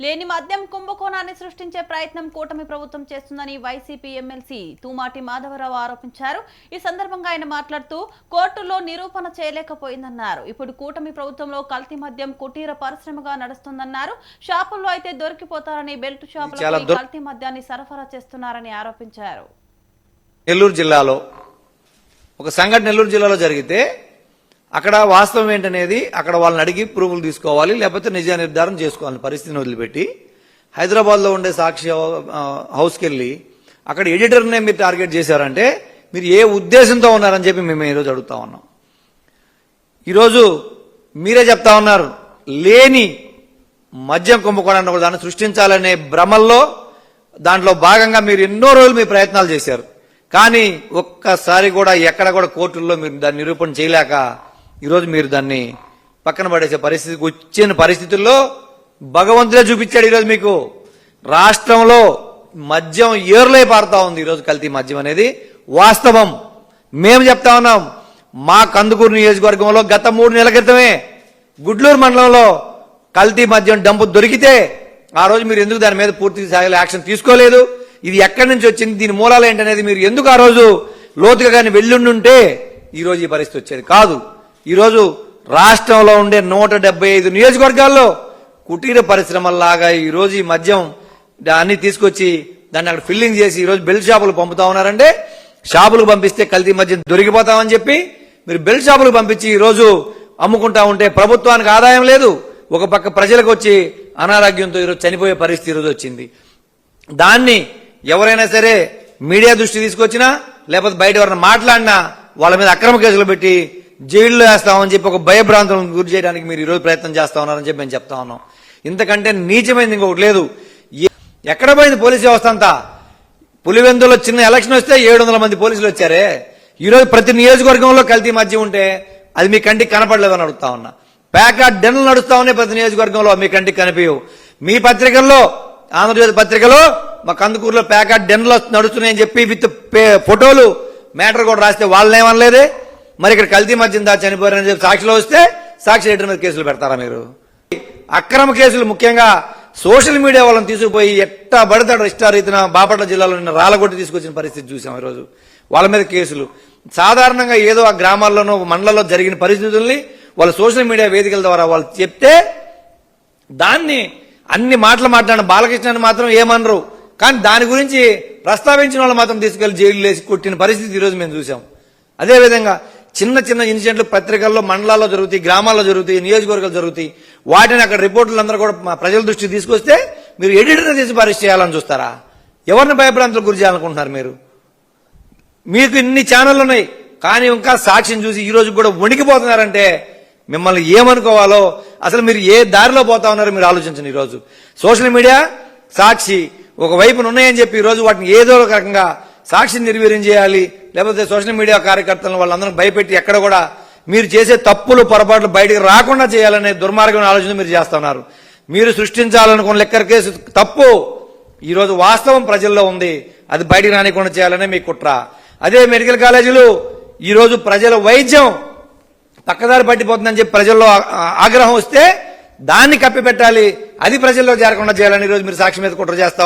లేని మద్యం కుంభకోణాన్ని సృష్టించే ప్రయత్నం కూటమి ప్రభుత్వం చేస్తుందని వైసీపీ ఎమ్మెల్సీ తూమాటి మాధవరావు ఆరోపించారు. ఈ సందర్భంగా ఆయన మాట్లాడుతూ కోర్టులో నిరూపణ చేయలేకపోయిందన్నారు. ఇప్పుడు కూటమి ప్రభుత్వంలో కల్తీ మద్యం కుటీర పరిశ్రమగా నడుస్తుందన్నారు. షాపుల్లో అయితే దొరికిపోతారని బెల్ట్ దొ- కల్తీ మద్యాన్ని సరఫరా చేస్తున్నారని ఆరోపించారు. నెల్లూరు జిల్లాలో ఒక సంఘటన నెల్లూరు జిల్లాలో జరిగితే అక్కడ వాస్తవం ఏంటనేది అక్కడ వాళ్ళని అడిగి ప్రూఫ్లు తీసుకోవాలి లేకపోతే నిజ నిర్ధారణ చేసుకోవాలి పరిస్థితిని వదిలిపెట్టి హైదరాబాద్లో ఉండే సాక్షి హౌస్కి వెళ్ళి అక్కడ ఎడిటర్నే మీరు టార్గెట్ చేశారంటే మీరు ఏ ఉద్దేశంతో ఉన్నారని చెప్పి మేము ఈరోజు అడుగుతా ఉన్నాం. ఈరోజు మీరే చెప్తా ఉన్నారు లేని మద్యం కుంభకోణాన్ని ఒక దాన్ని సృష్టించాలనే భ్రమల్లో దాంట్లో భాగంగా మీరు ఎన్నో రోజులు మీ ప్రయత్నాలు చేశారు. కానీ ఒక్కసారి కూడా ఎక్కడ కూడా కోర్టుల్లో మీరు దాన్ని నిరూపణ చేయలేక ఈరోజు మీరు దాన్ని పక్కన పడేసే పరిస్థితికి వచ్చిన పరిస్థితుల్లో భగవంతుడే చూపించాడు ఈరోజు మీకు. రాష్ట్రంలో మద్యం ఏర్లై పారుతా ఉంది ఈరోజు కల్తీ మద్యం అనేది. వాస్తవం. మేము చెప్తా ఉన్నాం. మా కందుకూరు నియోజకవర్గంలో గత మూడు నెలల క్రితమే గుడ్లూరు మండలంలో కల్తీ మద్యం డంపు దొరికితే ఆ రోజు మీరు ఎందుకు దాని మీద పూర్తి స్థాయిలో యాక్షన్ తీసుకోలేదు? ఇది ఎక్కడి నుంచి వచ్చింది? దీని మూలాలు ఏంటనేది మీరు ఎందుకు ఆ రోజు లోతుగా కానీ వెళ్ళుండుంటే ఈరోజు ఈ పరిస్థితి వచ్చేది కాదు. ఈరోజు రాష్ట్రంలో ఉండే నూట డెబ్బై ఐదు నియోజకవర్గాల్లో కుటీర పరిశ్రమల్లాగా ఈరోజు ఈ మద్యం దాన్ని తీసుకొచ్చి దాన్ని అక్కడ ఫిల్లింగ్ చేసి ఈరోజు బెల్ బెల్ట్ షాపులు పంపుతా ఉన్నారంటే షాపులకు పంపిస్తే కల్తీ మద్యం దొరికిపోతామని చెప్పి మీరు బెల్ట్ షాపులకు పంపించి ఈరోజు అమ్ముకుంటా ఉంటే ప్రభుత్వానికి ఆదాయం లేదు. ఒక పక్క ప్రజలకు వచ్చి అనారోగ్యంతో ఈరోజు చనిపోయే పరిస్థితి ఈరోజు వచ్చింది. దాన్ని ఎవరైనా సరే మీడియా దృష్టి తీసుకొచ్చినా లేకపోతే బయట ఎవరైనా మాట్లాడినా వాళ్ళ మీద అక్రమ కేసులు పెట్టి జైల్లో వేస్తామని చెప్పి ఒక భయభ్రాంతులను గురి చేయడానికి మీరు ఈరోజు ప్రయత్నం చేస్తా ఉన్నారని చెప్పి మేము చెప్తా ఉన్నాం. ఇంతకంటే నీచమైంది ఇంకొకటి లేదు. ఎక్కడ పోయింది పోలీసు వ్యవస్థ అంతా? పులివెందులో చిన్న ఎలక్షన్ వస్తే ఏడు వందల మంది పోలీసులు వచ్చారే. ఈరోజు ప్రతి నియోజకవర్గంలో కల్తీ మధ్య ఉంటే అది మీ కంటికి కనపడలేదని అడుగుతా ఉన్నా. ప్యాకాట్ డెన్లు నడుస్తా ఉన్నాయి ప్రతి నియోజకవర్గంలో మీ కంటికి కనిపించవు. మీ పత్రికల్లో ఆంధ్రజ్యోతి పత్రికలో మా కందుకూరులో ప్యాకాట్ డెన్లు నడుస్తున్నాయని చెప్పి విత్ పే- ఫోటోలు మ్యాటర్ కూడా రాస్తే వాళ్ళని ఏమనలేదే? మరి ఇక్కడ కల్తీ మద్యం దా చనిపోయారని చెప్పి సాక్షిలో వస్తే సాక్షి లీటర్ మీద కేసులు పెడతారా మీరు? అక్రమ కేసులు ముఖ్యంగా సోషల్ మీడియా వాళ్ళని తీసుకుపోయి ఎట్టా పడతాడు ఇష్టారీతిన బాపట్ల జిల్లాలో నిన్న రాలగొట్టి తీసుకొచ్చిన పరిస్థితి చూసాం ఈరోజు. వాళ్ళ మీద కేసులు. సాధారణంగా ఏదో ఆ గ్రామాల్లోనో మండలంలో జరిగిన పరిస్థితుల్ని వాళ్ళ సోషల్ మీడియా వేదికల ద్వారా వాళ్ళు చెప్తే దాన్ని అన్ని మాటలు మాట్లాడిన బాలకృష్ణని మాత్రం ఏమనరు. కానీ దాని గురించి ప్రస్తావించిన వాళ్ళు మాత్రం తీసుకెళ్ళి జైలు వేసి కొట్టిన పరిస్థితి ఈరోజు మేము చూసాం. అదేవిధంగా చిన్న చిన్న ఇన్సిడెంట్లు పత్రికల్లో మండలాల్లో జరుగుతాయి గ్రామాల్లో జరుగుతాయి నియోజకవర్గాలు జరుగుతాయి. వాటిని అక్కడ రిపోర్టులు అందరూ కూడా ప్రజల దృష్టికి తీసుకొస్తే మీరు ఎడిటర్ తీసి పరిస్థితి చేయాలని చూస్తారా? ఎవరిని భయభ్రాంతులకు గురి చేయాలనుకుంటున్నారు మీరు? మీకు ఇన్ని ఛానళ్ళు ఉన్నాయి. కానీ ఇంకా సాక్ష్యం చూసి ఈ రోజు కూడా వణికిపోతున్నారంటే మిమ్మల్ని ఏమనుకోవాలో అసలు మీరు ఏ దారిలో పోతా ఉన్నారో మీరు ఆలోచించండి ఈరోజు. సోషల్ మీడియా సాక్షి ఒక వైపున ఉన్నాయని చెప్పి ఈరోజు వాటిని ఏదో ఒక రకంగా సాక్షిని నిర్వీర్యం చేయాలి లేకపోతే సోషల్ మీడియా కార్యకర్తలను వాళ్ళందరూ భయపెట్టి ఎక్కడ కూడా మీరు చేసే తప్పులు పొరపాట్లు బయటకు రాకుండా చేయాలనే దుర్మార్గమైన ఆలోచన మీరు చేస్తున్నారు మీరు సృష్టించాలనుకున్న లెక్కర్ కేసు తప్పు. ఈరోజు వాస్తవం ప్రజల్లో ఉంది. అది బయటికి రానికుండా చేయాలనే మీ కుట్ర. అదే మెడికల్ కాలేజీలు ఈరోజు ప్రజల వైద్యం పక్కదారి పట్టిపోతుందని చెప్పి ప్రజల్లో ఆగ్రహం వస్తే దాన్ని కప్పిపెట్టాలి. అది ప్రజల్లో చేరకుండా చేయాలని ఈరోజు రోజు మీరు సాక్షి మీద కుట్ర చేస్తాం